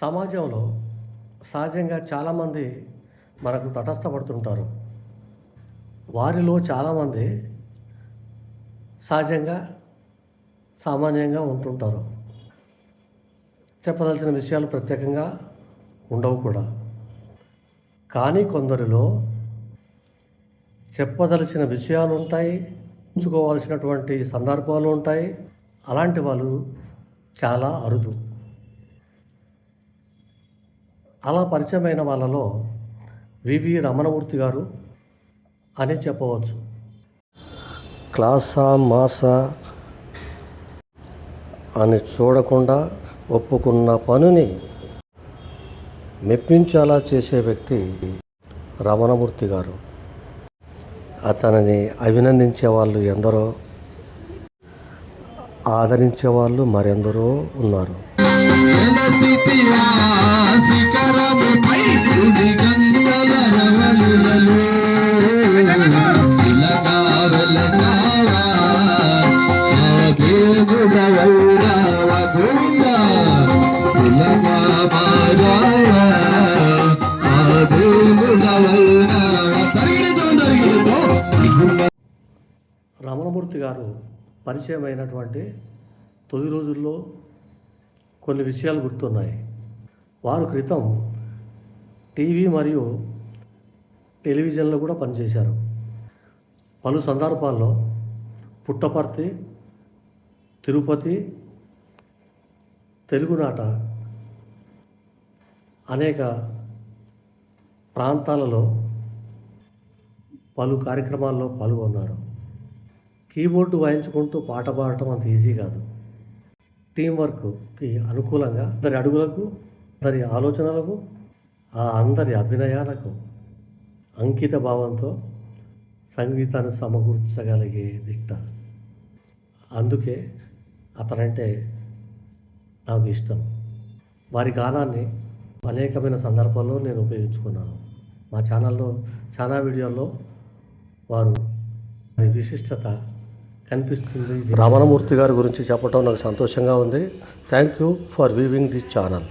సమాజంలో సహజంగా చాలామంది మనకు తటస్థపడుతుంటారు. వారిలో చాలామంది సహజంగా సామాన్యంగా ఉంటుంటారు. చెప్పదలసిన విషయాలు ప్రత్యేకంగా ఉండవు కూడా. కానీ కొందరిలో చెప్పదలసిన విషయాలు ఉంటాయి ఉంచుకోవాల్సినటువంటి సందర్భాలు ఉంటాయి. అలాంటి వాళ్ళు చాలా అరుదు. అలా పరిచయమైన వాళ్ళలో వివి రమణమూర్తి గారు అని చెప్పవచ్చు. క్లాసా మాసా అని చూడకుండా ఒప్పుకున్న పనిని మెప్పించేలా చేసే వ్యక్తి రమణమూర్తి గారు. అతనిని అభినందించే వాళ్ళు ఎందరో ఆదరించే వాళ్ళు మరెందరో ఉన్నారు. రమణమూర్తి గారు పరిచయం అయినటువంటి తొలి రోజుల్లో కొన్ని విషయాలు గుర్తున్నాయి. వారు క్రితం టీవీ మరియు టెలివిజన్లో కూడా పనిచేశారు. పలు సందర్భాల్లో పుట్టపర్తి తిరుపతి తెలుగునాట అనేక ప్రాంతాలలో పలు కార్యక్రమాల్లో పాల్గొన్నారు. కీబోర్డు వాయించుకుంటూ పాట పాడటం అంత ఈజీ కాదు. టీం వర్క్కి అనుకూలంగా అందరి అడుగులకు అందరి ఆలోచనలకు ఆ అందరి అభినయాలకు అంకిత భావంతో సంగీతాన్ని సమకూర్చగలిగే దిట్ట. అందుకే అతనంటే నాకు ఇష్టం. వారి గానాన్ని అనేకమైన సందర్భాల్లో నేను ఉపయోగించుకున్నాను. మా ఛానల్లో చాలా వీడియోల్లో వారు వారి విశిష్టత కనిపిస్తుంది. రమణమూర్తి గారి గురించి చెప్పడం నాకు సంతోషంగా ఉంది. Thank you for viewing this channel